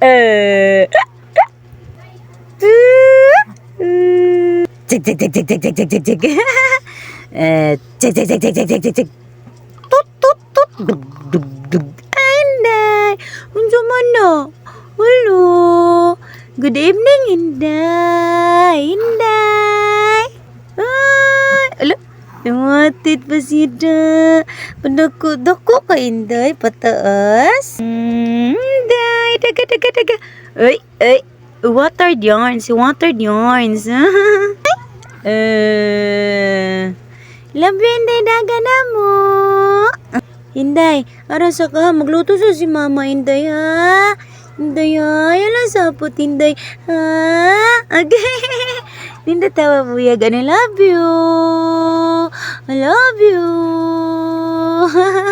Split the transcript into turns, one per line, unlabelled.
Tik tik tik tik Tut tut tut. Dug dug dug. Anday. Unsa man na? Hello. Good evening, Inday. Inday. Ay, ala. Lumatit pa si Inday. Padako-dako ka, Inday. Pataas. Mm taga, taga, taga. Uy, uy. Watered yarns. Watered yarns. Eh, uh, Labinday daga na mo. Hinday, arasa ka. Magluto sa si Mama, Hinday, ha? Hinday, ha? Yan ang sapot, Hinday. Ha? Okay. Ninda tawa buyag. I love you. I love you.